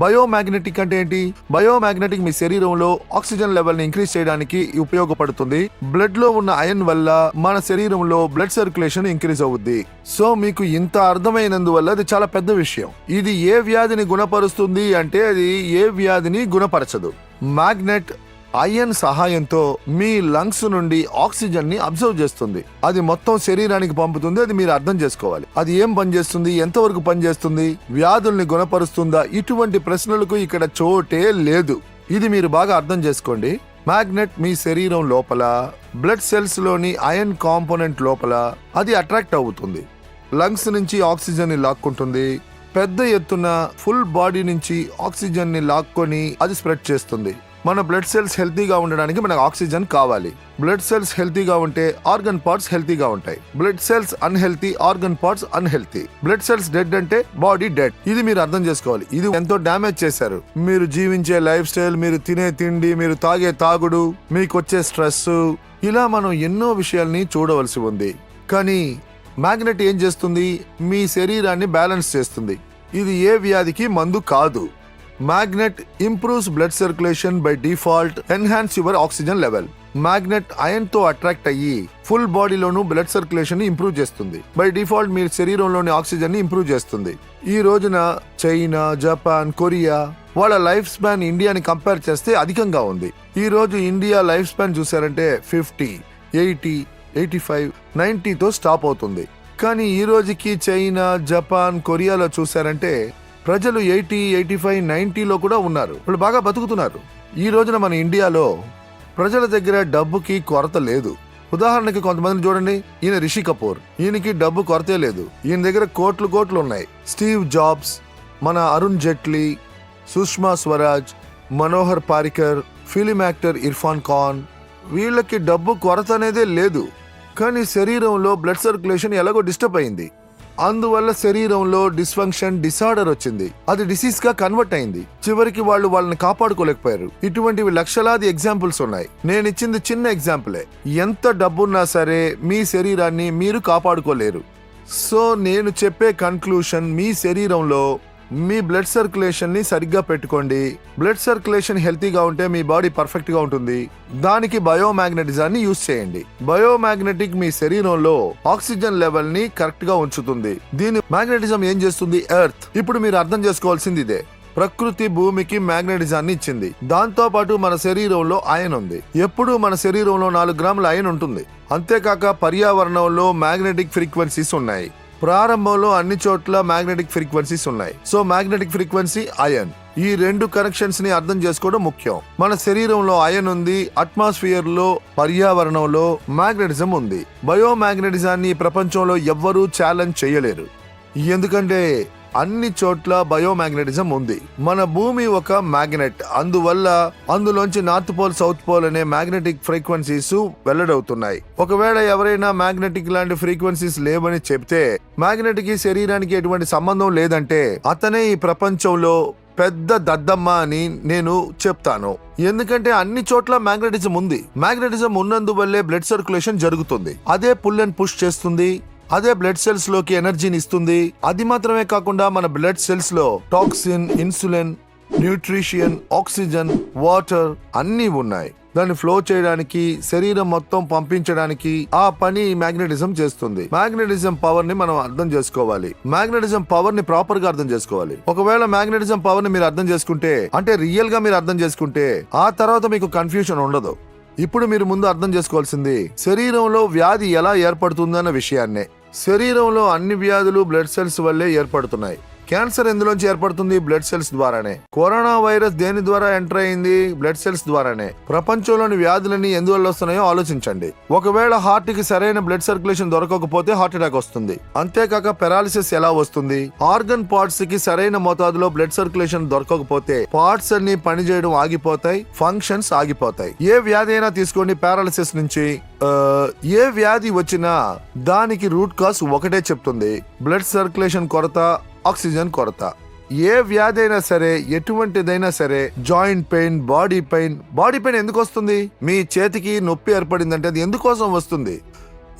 Biomagnetic అంటే ఏంటి? Biomagnetic మీ శరీరంలో ఆక్సిజన్ లెవెల్ని ఇంక్రీజ్ చేయడానికి ఉపయోగపడుతుంది. బ్లడ్లో ఉన్న అయన్ వల్ల మన శరీరంలో బ్లడ్ సర్క్యులేషన్ ఇంక్రీజ్ అవుద్ది. సో మీకు ఇంత అర్థమైనందువల్ల అది చాలా పెద్ద విషయం. ఇది ఏ వ్యాధిని గుణపరుస్తుంది అంటే అది ఏ వ్యాధిని గుణపరచదు. మ్యాగ్నెట్ ఐఎన్ సహాయంతో మీ లంగ్స్ నుండి ఆక్సిజన్ని అబ్జర్వ్ చేస్తుంది. అది మొత్తం శరీరానికి పంపుతుంది అది మీరు అర్థం చేసుకోవాలి. అది ఏం పనిచేస్తుంది ఎంతవరకు పనిచేస్తుంది వ్యాధుల్ని గుణపరుస్తుందా ఇటువంటి ప్రశ్నలకు ఇక్కడ చోటే లేదు. ఇది మీరు బాగా అర్థం చేసుకోండి. మ్యాగ్నెట్ మీ శరీరం లోపల బ్లడ్ సెల్స్లోని అయన్ కాంపోనెంట్ లోపల అది అట్రాక్ట్ అవుతుంది. లంగ్స్ నుంచి ఆక్సిజన్ని లాక్కుంటుంది. పెద్ద ఎత్తున ఫుల్ బాడీ నుంచి ఆక్సిజన్ని లాక్కొని అది స్ప్రెడ్ చేస్తుంది. మన బ్లడ్ సెల్స్ హెల్తీగా ఉండడానికి మనకు ఆక్సిజన్ కావాలి. బ్లడ్ సెల్స్ హెల్తీగా ఉంటే ఆర్గన్ పార్ట్స్ హెల్తీగా ఉంటాయి. Blood cells unhealthy organ parts unhealthy blood cells dead అంటే బాడీ డెడ్ ఇది మీరు అర్థం చేసుకోవాలి. ఇది ఎంతో డ్యామేజ్ చేశారు. మీరు జీవించే లైఫ్ స్టైల్ మీరు తినే తిండి మీరు తాగే తాగుడు మీకు వచ్చే స్ట్రెస్ ఇలా మనం ఎన్నో విషయాల్ని చూడవలసి ఉంది. కానీ మ్యాగ్నెట్ ఏం చేస్తుంది? మీ శరీరాన్ని బ్యాలెన్స్ చేస్తుంది. ఇది ఏ వ్యాధికి మందు కాదు. Magnet improves blood circulation by default enhance your oxygen level magnet అయన్తో attract అయ్యి ఫుల్ బాడీలోను బ్లడ్ సర్క్యులేషన్ని ఇంప్రూవ్ చేస్తుంది. బై డిఫాల్ట్ మీ శరీరంలోని ఆక్సిజన్ని ఇంప్రూవ్ చేస్తుంది. ఈ రోజున చైనా జపాన్ కొరియా వాళ్ళ లైఫ్ స్పాన్ ఇండియాని కంపేర్ చేస్తే అధికంగా ఉంది. ఈ రోజు ఇండియా లైఫ్ స్పాన్ చూసారంటే ఫిఫ్టీ ఎయిటీ ఎయిటీ ఫైవ్ నైన్టీతో స్టాప్ అవుతుంది. కానీ ఈ రోజుకి చైనా జపాన్ కొరియాలో చూసారంటే ప్రజలు ఎయిటీ ఎయిటీ ఫైవ్ నైన్టీలో కూడా ఉన్నారు. వాళ్ళు బాగా బతుకుతున్నారు. ఈ రోజున మన ఇండియాలో ప్రజల దగ్గర డబ్బుకి కొరత లేదు. ఉదాహరణకి కొంతమందిని చూడండి. ఈయన రిషి కపూర్. ఈయనకి డబ్బు కొరతే లేదు. ఈయన దగ్గర కోట్లు కోట్లు ఉన్నాయి. స్టీవ్ జాబ్స్ మన అరుణ్ జైట్లీ సుష్మా స్వరాజ్ మనోహర్ పారికర్ ఫిలిం యాక్టర్ ఇర్ఫాన్ ఖాన్. వీళ్ళకి డబ్బు కొరత అనేదే లేదు. కానీ శరీరంలో బ్లడ్ సర్క్యులేషన్ ఎలాగో డిస్టర్బ్ అయింది. అందువల్ల శరీరంలో డిస్ఫంక్షన్ డిసార్డర్ వచ్చింది. అది డిసీజ్గా కన్వర్ట్ అయింది. చివరికి వాళ్ళు వాళ్ళని కాపాడుకోలేకపోయారు. ఇటువంటివి లక్షలాది ఎగ్జాంపుల్స్ ఉన్నాయి. నేను ఇచ్చింది చిన్న ఎగ్జాంపులే ఎంత డబ్బున్నా సరే మీ శరీరాన్ని మీరు కాపాడుకోలేరు. సో నేను చెప్పే కన్క్లూషన్ మీ శరీరంలో మీ బ్లడ్ సర్క్యులేషన్ని సరిగ్గా పెట్టుకోండి. బ్లడ్ సర్క్యులేషన్ హెల్తీగా ఉంటే మీ బాడీ పర్ఫెక్ట్గా ఉంటుంది. దానికి బయోమాగ్నెటిజాన్ని యూజ్ చేయండి. బయోమాగ్నెటిక్ మీ శరీరంలో ఆక్సిజన్ లెవెల్ని కరెక్ట్గా ఉంచుతుంది. దీని మాగ్నెటిజం ఏం చేస్తుంది? ఎర్త్ ఇప్పుడు మీరు అర్థం చేసుకోవాల్సింది ఇదే. ప్రకృతి భూమికి మ్యాగ్నెటిజాన్ని ఇచ్చింది. దాంతో పాటు మన శరీరంలో అయన్ ఉంది. ఎప్పుడు మన శరీరంలో నాలుగు గ్రాముల అయన్ ఉంటుంది. అంతేకాక పర్యావరణంలో మ్యాగ్నెటిక్ ఫ్రీక్వెన్సీస్ ఉన్నాయి. ప్రారంభంలో అన్ని చోట్ల మ్యాగ్నెటిక్ ఫ్రీక్వెన్సీస్ ఉన్నాయి. సో మ్యాగ్నెటిక్ ఫ్రీక్వెన్సీ అయన్ ఈ రెండు కనెక్షన్స్ని అర్థం చేసుకోవడం ముఖ్యం. మన శరీరంలో అయన్ ఉంది అట్మాస్ఫియర్లో పర్యావరణంలో మ్యాగ్నెటిజం ఉంది. బయోమాగ్నెటిజాన్ని ప్రపంచంలో ఎవ్వరూ ఛాలెంజ్ చేయలేరు. ఎందుకంటే అన్ని చోట్ల బయోమాగ్నెటిజం ఉంది. మన భూమి ఒక మ్యాగ్నెట్. అందువల్ల అందులోంచి నార్త్ పోల్ సౌత్ పోల్ అనే మ్యాగ్నెటిక్ ఫ్రీక్వెన్సీస్ వెల్లడవుతున్నాయి. ఒకవేళ ఎవరైనా మ్యాగ్నెటిక్ లాంటి ఫ్రీక్వెన్సీస్ లేవని చెప్తే మ్యాగ్నెటిక్కి శరీరానికి ఎటువంటి సంబంధం లేదంటే అతనే ఈ ప్రపంచంలో పెద్ద దద్దమ్మ అని నేను చెప్తాను. ఎందుకంటే అన్ని చోట్ల మ్యాగ్నెటిజం ఉంది. మ్యాగ్నెటిజం ఉన్నందువల్లే బ్లడ్ సర్క్యులేషన్ జరుగుతుంది. అదే పుల్ అండ్ పుష్ చేస్తుంది. అదే బ్లడ్ సెల్స్లోకి ఎనర్జీని ఇస్తుంది. అది మాత్రమే కాకుండా మన blood సెల్స్లో toxin insulin nutrition oxygen water అన్నీ ఉన్నాయి. దాన్ని ఫ్లో చేయడానికి శరీరం మొత్తం పంపించడానికి ఆ పని మ్యాగ్నెటిజం చేస్తుంది. మ్యాగ్నెటిజం పవర్ని మనం అర్థం చేసుకోవాలి. మ్యాగ్నెటిజం పవర్ని ప్రాపర్గా అర్థం చేసుకోవాలి. ఒకవేళ మ్యాగ్నెటిజం పవర్ని మీరు అర్థం చేసుకుంటే అంటే రియల్గా మీరు అర్థం చేసుకుంటే ఆ తర్వాత మీకు కన్ఫ్యూషన్ ఉండదు. ఇప్పుడు మీరు ముందు అర్థం చేసుకోవాల్సింది శరీరంలో వ్యాధి ఎలా ఏర్పడుతుందన్న విషయాన్నే. శరీరంలో అన్ని వ్యాధులు బ్లడ్ సెల్స్ వల్లే ఏర్పడుతున్నాయి. క్యాన్సర్ ఎందులోంచి ఏర్పడుతుంది? బ్లడ్ సెల్స్ ద్వారానే. కరోనా వైరస్ దేని ద్వారా ఎంటర్ అయింది బ్లడ్ సెల్స్ ద్వారానే. ప్రపంచంలోని వ్యాధులన్నీ ఎందువల్ల వస్తున్నాయో ఆలోచించండి. ఒకవేళ హార్ట్కి సరైన బ్లడ్ సర్క్యులేషన్ దొరకకపోతే హార్ట్ అటాక్ వస్తుంది. అంతేకాక పెరాలిసిస్ ఎలా వస్తుంది? ఆర్గన్ పార్ట్స్కి సరైన మోతాదులో బ్లడ్ సర్క్యులేషన్ దొరకకపోతే పార్ట్స్ అన్ని పనిచేయడం ఆగిపోతాయి ఫంక్షన్స్ ఆగిపోతాయి. ఏ వ్యాధి అయినా తీసుకోండి పారాలిసిస్ నుంచి. ఏ వ్యాధి వచ్చినా దానికి రూట్ కాజ్ ఒకటే చెప్తుంది. బ్లడ్ సర్క్యులేషన్ కొరత ఆక్సిజన్ కొరత. ఏ వ్యాధి అయినా సరే ఎటువంటిదైనా సరే joint pain body pain body pain ఎందుకు వస్తుంది మీ చేతికి నొప్పి ఏర్పడిందంటే అది ఎందుకోసం వస్తుంది?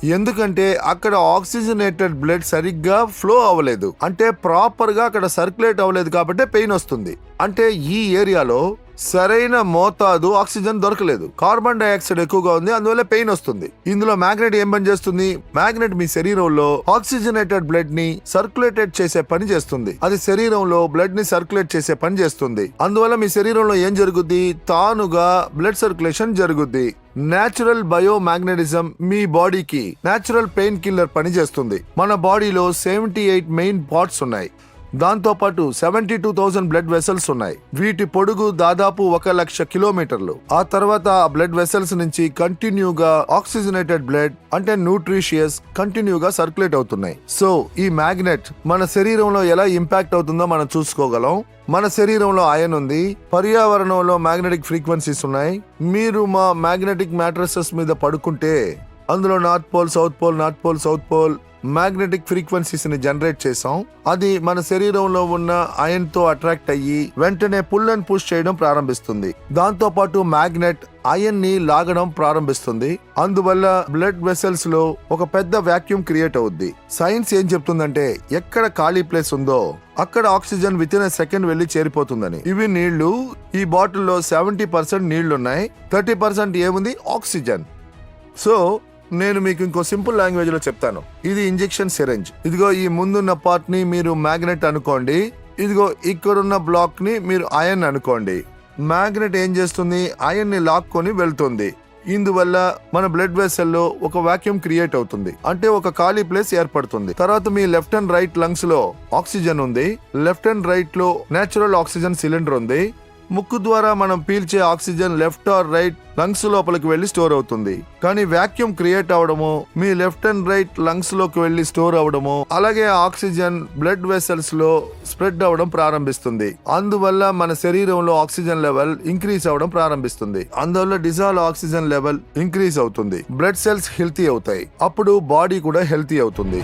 ఎందుకంటే అక్కడ ఆక్సిజనేటెడ్ బ్లడ్ సరిగ్గా ఫ్లో అవ్వలేదు. అంటే ప్రాపర్గా అక్కడ సర్క్యులేట్ అవ్వలేదు కాబట్టి పెయిన్ వస్తుంది. అంటే ఈ ఏరియాలో సరైన మోతాదు ఆక్సిజన్ దొరకలేదు. కార్బన్ డైఆక్సైడ్ ఎక్కువగా ఉంది అందువల్ల పెయిన్ వస్తుంది. ఇందులో మ్యాగ్నెట్ ఏం పని చేస్తుంది? మ్యాగ్నెట్ మీ శరీరంలో ఆక్సిజనేటెడ్ బ్లడ్ని సర్క్యులేటెడ్ చేసే పని చేస్తుంది. అది శరీరంలో బ్లడ్ని సర్క్యులేట్ చేసే పని చేస్తుంది. అందువల్ల మీ శరీరంలో ఏం జరుగుద్ది? తానుగా బ్లడ్ సర్క్యులేషన్ జరుగుద్ది. నేచురల్ బయోమాగ్నెటిజం మీ బాడీకి నేచురల్ పెయిన్ కిల్లర్ పనిచేస్తుంది మన బాడీలో సెవెంటీ ఎయిట్ మెయిన్ పార్ట్స్ ఉన్నాయి. దాంతోపాటు seventy two thousand blood vessels ఉన్నాయి. వీటి పొడుగు దాదాపు ఒక లక్ష కిలోమీటర్లు. ఆ తర్వాత ఆ బ్లడ్ వెసల్స్ నుంచి కంటిన్యూగా ఆక్సిజనేటెడ్ బ్లడ్ అంటే న్యూట్రిషియస్ కంటిన్యూగా సర్క్యులేట్ అవుతున్నాయి. సో ఈ మ్యాగ్నెట్ మన శరీరంలో ఎలా ఇంపాక్ట్ అవుతుందో మనం చూసుకోగలం. మన శరీరంలో అయన్ ఉంది. పర్యావరణంలో మ్యాగ్నెటిక్ ఫ్రీక్వెన్సీస్ ఉన్నాయి. మీరు మా మ్యాగ్నెటిక్ మ్యాట్రసెస్ మీద పడుకుంటే అందులో north pole south pole north pole south pole magnetic ఫ్రీక్వెన్సీస్ని generate చేసాం అది మన శరీరంలో ఉన్న అయన్తో అట్రాక్ట్ అయ్యి వెంటనే పుల్ అండ్ పుష్ చేయడం ప్రారంభిస్తుంది. దాంతో పాటు మ్యాగ్నెట్ అయన్ని లాగడం ప్రారంభిస్తుంది. అందువల్ల బ్లడ్ వెసల్స్లో ఒక పెద్ద వాక్యూమ్ క్రియేట్ అవుద్ది. సైన్స్ ఏం చెప్తుందంటే ఎక్కడ ఖాళీ ప్లేస్ ఉందో అక్కడ ఆక్సిజన్ విత్ ఇన్ సెకండ్ వెళ్ళి చేరిపోతుందని. ఇవి నీళ్ళు ఈ బాటిల్లో సెవెంటీ పర్సెంట్ నీళ్ళున్నాయి థర్టీ పర్సెంట్ ఏముంది? ఆక్సిజన్. సో నేను మీకు ఇంకో సింపుల్ లాంగ్వేజ్లో చెప్తాను. ఇది ఇంజెక్షన్ సిరంజ్. ఇదిగో ఈ ముందున్న పార్ట్ని మీరు మ్యాగ్నెట్ అనుకోండి. ఇదిగో ఇక్కడున్న బ్లాక్ని మీరు అయన్ అనుకోండి. మ్యాగ్నెట్ ఏం చేస్తుంది? అయన్ని లాక్కొని వెళ్తుంది. ఇందువల్ల మన బ్లడ్ వెసల్లో ఒక వాక్యూమ్ క్రియేట్ అవుతుంది. అంటే ఒక ఖాళీ ప్లేస్ ఏర్పడుతుంది. తర్వాత మీ లెఫ్ట్ అండ్ రైట్ లంగ్స్లో ఆక్సిజన్ ఉంది. లెఫ్ట్ అండ్ రైట్లో నేచురల్ ఆక్సిజన్ సిలిండర్ ఉంది. ముక్కు ద్వారా మనం పీల్చే oxygen left or right lungs లోపలికి వెళ్ళి స్టోర్ అవుతుంది. కానీ వాక్యూమ్ క్రియేట్ అవడము మీ లెఫ్ట్ అండ్ రైట్ లంగ్స్లోకి వెళ్ళి స్టోర్ అవడము అలాగే ఆక్సిజన్ బ్లడ్ వెసల్స్లో స్ప్రెడ్ అవడం ప్రారంభిస్తుంది. అందువల్ల మన శరీరంలో ఆక్సిజన్ లెవెల్ ఇంక్రీజ్ అవడం ప్రారంభిస్తుంది. అందువల్ల డిజాల్వ్ ఆక్సిజన్ లెవెల్ ఇంక్రీజ్ అవుతుంది. బ్లడ్ సెల్స్ హెల్తీ అవుతాయి. అప్పుడు బాడీ కూడా హెల్తీ అవుతుంది.